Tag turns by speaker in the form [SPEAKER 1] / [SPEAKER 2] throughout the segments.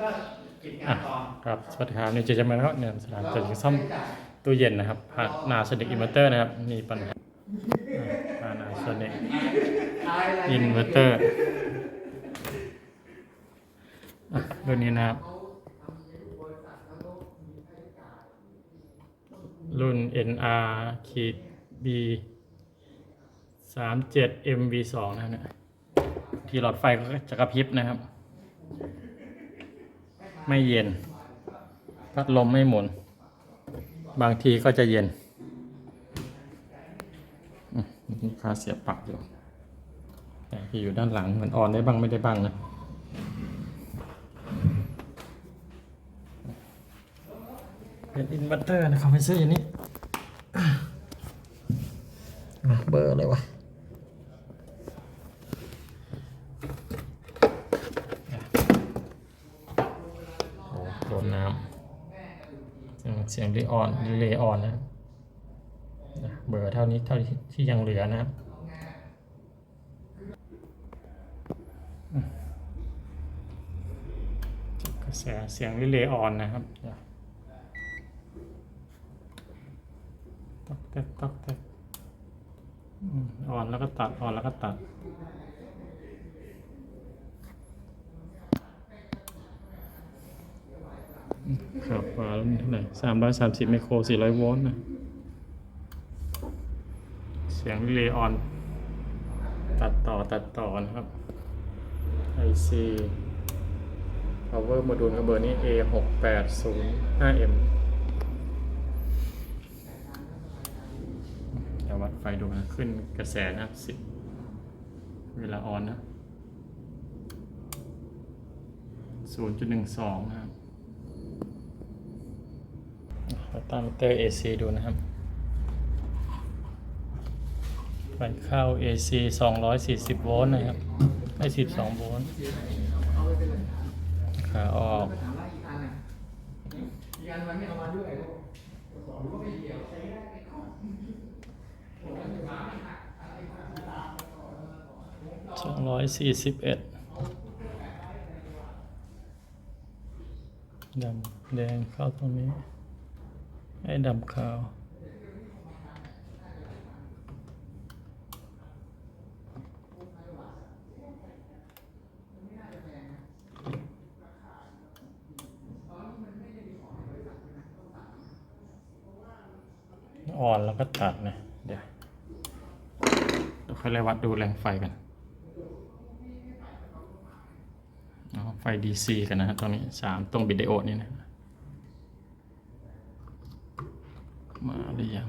[SPEAKER 1] ก็กิจงานต่อ
[SPEAKER 2] ครับสวัสดีครับนี่เจจะมาแล้วเนี่ยสถานจะซ่อมตู้เย็นนะครับผ่านนาโซนิกอินเวอร์เตอร์นะครับมีปัญหาผ่านนาโซนิกอินเวอร์เตอร์รุ่นนี้นะครับ รุ่น NR ขีด B 37 MV 2 นะครับเนี่ยที่หลอดไฟก็จะกระพริบนะครับ ไม่เย็น พัดลมไม่หมุน บางทีก็จะเย็นลูกค้าเสียบปลักอยู่แต่ที่อยู่ด้านหลังเหมือนออนได้บ้างไม่ได้บ้างนะเป็นอินเวอร์เตอร์นะคอมเพรสเซอร์อย่างนี้อะเบอร์อะไรวะ โอ้โดนน้ำเสียงเสียงรีออนรีเลย์ออนนะเบอร์เท่านี้เท่าที่ยังเหลือนะครับกระแสเสียงรีเลย์ออนนะครับตอกแตกตอกแตกอืมออนแล้วก็ตัดออนแล้วก็ตัด ครับฟ้ารุ่นเท่าไหร่สามร้อยสามสิบไมโครสี่ร้อยโวลต์นะ เสียงรีเลย์ออน ตัดต่อตัดต่อนะครับ IC power module กับเบอร์นี้ A หกแปดศูนย์ห้า M เดี๋ยววัดไฟดูนะ ขึ้นกระแสนะครับสิบเวลาออนนะศูนย์จุดหนึ่งสองนะครับ ตามเตอร์ AC ดูนะครับไฟเข้า AC 240 โวลต์นะครับให้12 โวลต์ขาออก
[SPEAKER 1] สองร้อยสี่สิบเอ็ดดำ
[SPEAKER 2] แดงเข้าตรงนี้ ให้ดำขาว อ่อนแล้วก็ตัดนะ เดี๋ยวเดี๋ยวค่อยไล่วัดดูแรงไฟกันเอาไฟ DC กันนะตรงนี้สามตรงบิดไดโอดนี่นะ มา หรือยัง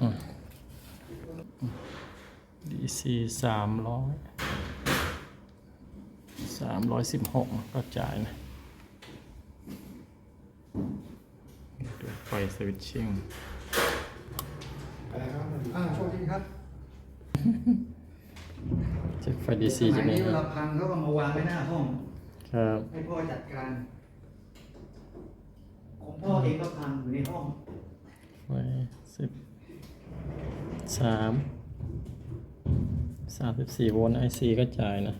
[SPEAKER 2] อืม DC สามร้อยสามร้อยสิบหกก็จ่ายนะดูไฟสวิตชิ่ง
[SPEAKER 1] อ่าโชคดีครับ
[SPEAKER 2] เช็คไฟ DC
[SPEAKER 1] ส
[SPEAKER 2] จะ
[SPEAKER 1] มัย
[SPEAKER 2] มี
[SPEAKER 1] นี้เวลาพังเขาก็มาวางไว้หน้าห้อง
[SPEAKER 2] ครับ
[SPEAKER 1] ให้พ่อจัดการ ของพ่อเองก็พังอยู่ในห้อง
[SPEAKER 2] ไฟสิบสามสามสิบสี่โวลต์ไอซีก็จ่ายนะ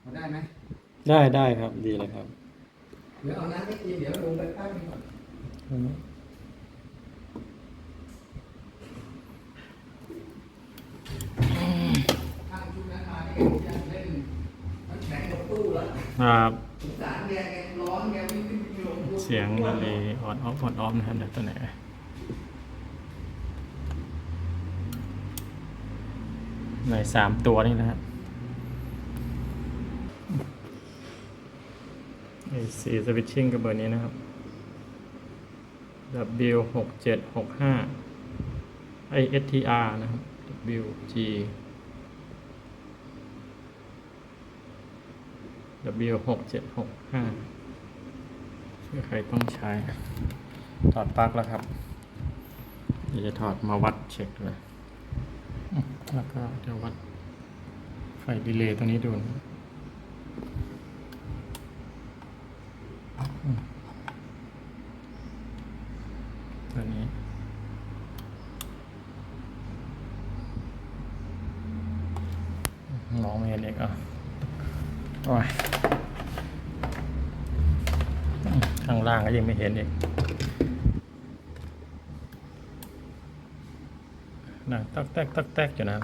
[SPEAKER 1] เอาได้ไหม
[SPEAKER 2] ได้ได้ครับดีเลยครับ
[SPEAKER 1] เดี๋ยวเอาน้ำไม่กินเดี๋ยวลงไปแป๊บนึงก่อนข้างชุดนั้นมานี่แกยังเล่นมันแข็งหมดตู้แล้ว
[SPEAKER 2] ครับ
[SPEAKER 1] สงสารแกแกร้อนแกวิ่งขึ้นวิ่งลง
[SPEAKER 2] เสียงระเลออนออฟออนออฟนะครับเดี๋ยวตัวไหนในสามตัวนี่นะครับไอซีสวิตชิ่งกับเบอร์นี้นะครับ W หกเจ็ดหกห้าไอ STR นะครับ W W หกเจ็ดหกห้าเชื่อใครต้องใช้ถอดปลั๊กแล้วครับเดี๋ยวจะถอดมาวัดเช็คด้วยอืมแล้วก็เดี๋ยววัดไฟดีเลย์ตรงนี้ดูนะอืม ไฟ ข้างก็ยังไม่เห็นอีกนั่งตักแตกตักแตกอยู่นะ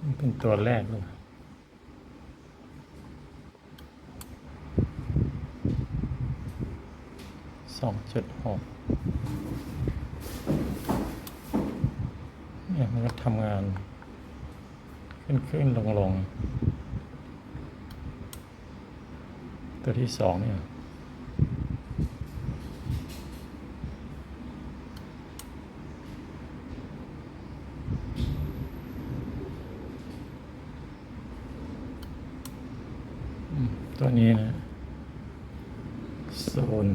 [SPEAKER 2] มันเป็นตัวแรกเลยสองจุดหกเนี่ยมันก็ทำงาน ขึ้นขึ้นลงลงตัวที่สองเนี่ยตัวนี้นะโซน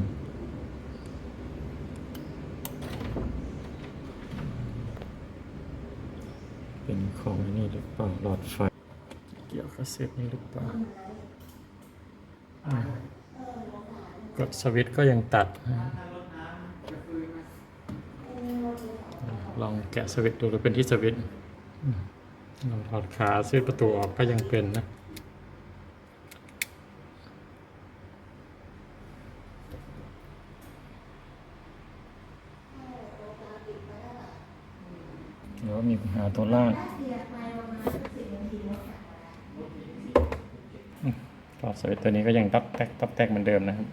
[SPEAKER 2] เป็นของอันนี่หรือเปล่าหลอดไฟ กี่ยวกับเซตนี้หรือเปล่า กดสวิตช์ก็ยังตัด ลองแกะสวิตช์ดูหรือเป็นที่สวิตช์ลองถอดขาซื้อประตูออกก็ยังเป็นนะหรือว่ามีปัญหาตัวล่างอืมต่อ สวิตช์ตัวนี้ก็ยังตับแตกตับแตกเหมือนเดิมนะครับ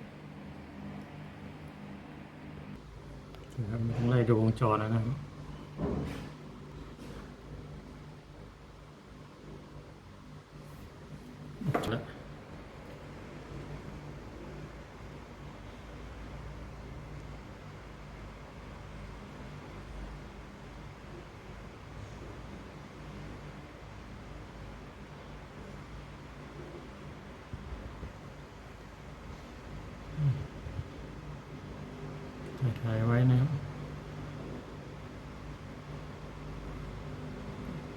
[SPEAKER 2] ครับต้องไล่ดูวงจรแล้วนะครับ ถ่ายไว้นะครับ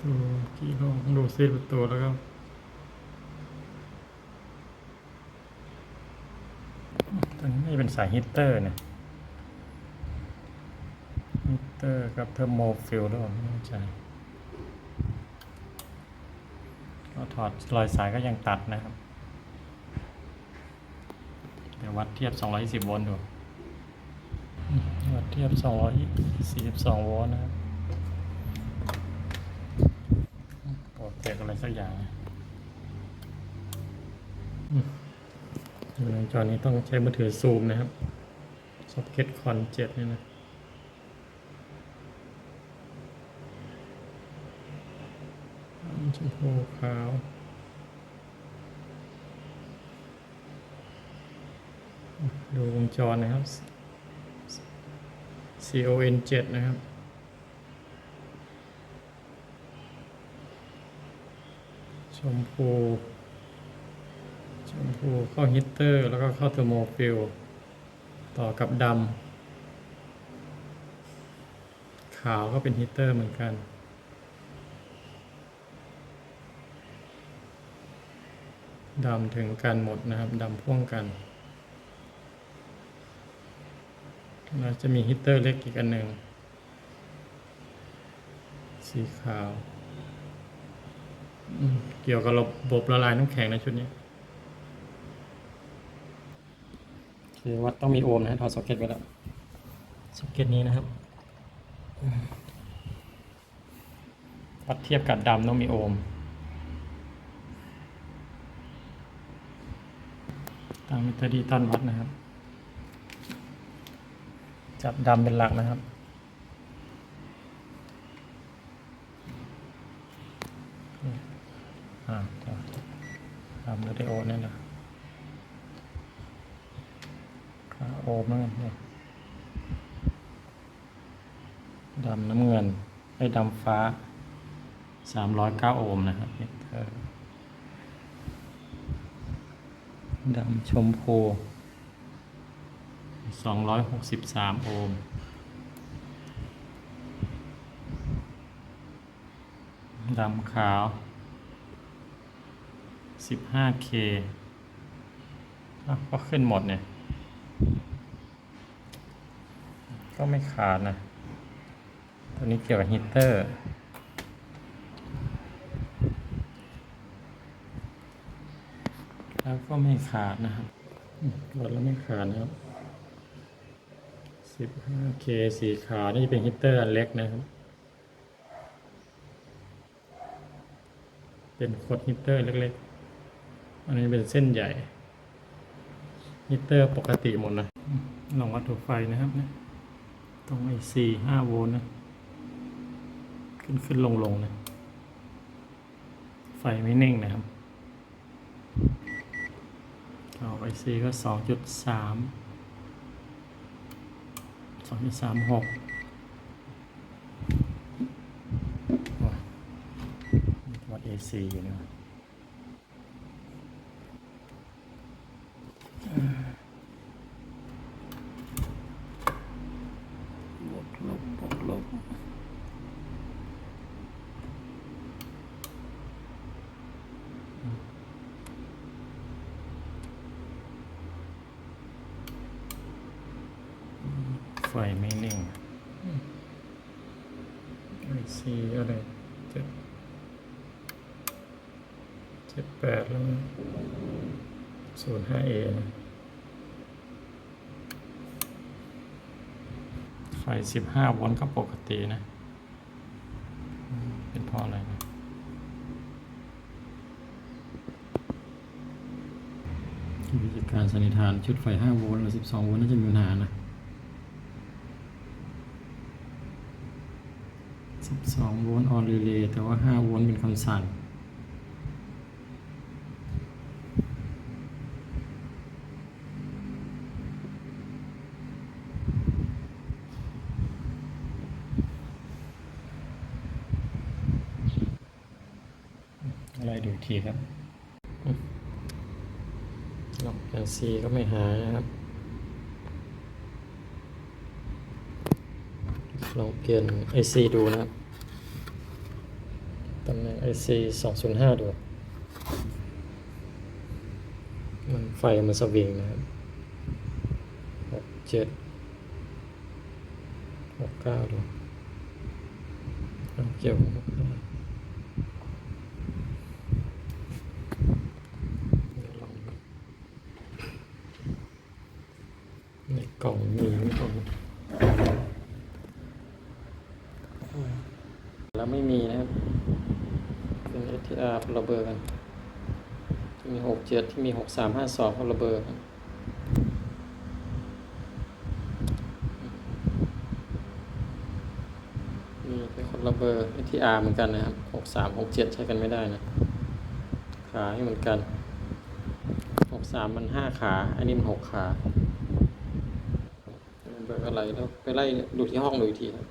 [SPEAKER 2] ดูกี่โลดูเซีประตูแล้วก็ตัวนี้ไม่เป็นสายฮีตเตอร์เนี่ยฮีตเตอร์กับเทอร์โมฟิลด้วยไม่แน่ใจก็ถอดรอยสายก็ยังตัดนะครับแต่วัดเทียบ 220 โวลต์ดู เทียบ242โวลต์นะครับโปรเจกอะไรสักอย่างในจอนี้ต้องใช้มือถือซูมนะครับซ็อกเก็ตคอน7นี่นะชมพูขาวดูวงจรนะครับ CON 7นะครับ ชมพู ชมพูเข้าฮีตเตอร์ แล้วก็เข้าเทอร์โมฟิลต่อกับดำ ขาวก็เป็นฮีตเตอร์เหมือนกันดำถึงกันหมดนะครับดำพ่วงกัน เราจะมีฮีตเตอร์เล็กอีกอันหนึ่ง สีขาวอืมเกี่ยวกับระบบละลายน้ำแข็งในชุดนี้โอเควัดต้องมีโอห์มนะถอดซ็อกเก็ตไว้แล้วซ็อกเก็ตนี้นะครับอืมวัดเทียบกับดำต้องมีโอห์มตามมิเตอร์ดีตันวัดนะครับ จับดำเป็นหลักนะครับ อ่าดำแล้วได้โอนี่แหละโอมนั่นเนี่ยดำน้ำเงินไอ้ดำฟ้าสามร้อยเก้าโอห์มนะครับเตอร์ดำชมพู สองร้อยหกสิบสามโอห์มดำขาวสิบห้าเคก็ขึ้นหมดเนี่ย ก็ไม่ขาดนะ ตัวนี้เกี่ยวกับฮีเตอร์แล้วก็ไม่ขาดนะครับอืมวัดแล้วไม่ขาดนะครับ 15K สีขาวนี่จะเป็นฮีตเตอร์อันเล็กนะครับ เป็นขดฮีตเตอร์เล็กๆ อันนี้เป็นเส้นใหญ่ฮีตเตอร์ปกติหมดนะ ลองวัดถูไฟนะครับนี่ยตรงไอ้สี่ห้าโวลต์นะ ขึ้นขึ้นลงลงนะ ไฟไม่นิ่งนะครับเอาไอซีก็สองจุดสาม สองจุดสามหกวัดเอซีอยู่นี่วะบวกลบบวกลบ ไฟไม่นิ่ง ไอซีอะไรเจ็ดเจ็ดแปดแล้วศูนย์ห้าเอนะไฟสิบห้าโวลต์ก็ปกตินะ เป็นเพราะอะไรนะวิธีการสันนิษฐานชุดไฟ 5 โวลต์หรือ 12 โวลต์น่าจะมีปัญหานะ 12 โวลต์ออนรีเลย์แต่ว่า 5 โวลต์เป็นคำสั่ง อะไรดูอีกทีครับลองแอนซีก็ไม่หายนะครับลองเปลี่ยน IC ดูนะครับำแหน่ง IC 205 ดู มันไฟมันสวิงนะครับหกเจ็ดหกเก้าดูเอาเกี่ยวหกเก้าลองในกล่องมีไหมกล่อง แล้วไม่มีนะครับ เป็น STR คนละเบอร์กัน ที่มีหกเจ็ดที่มีหกสามห้าสองคนละเบอร์กันมีเป็นคนละเบอร์ STR เหมือนกันนะครับหกสามหกเจ็ดใช้กันไม่ได้นะ ขาให้เหมือนกันหกสามมันห้าขา อันนี้มันหกขาเบอร์อะไรแล้วไปไล่ดูที่ห้องดูอีกทีครับ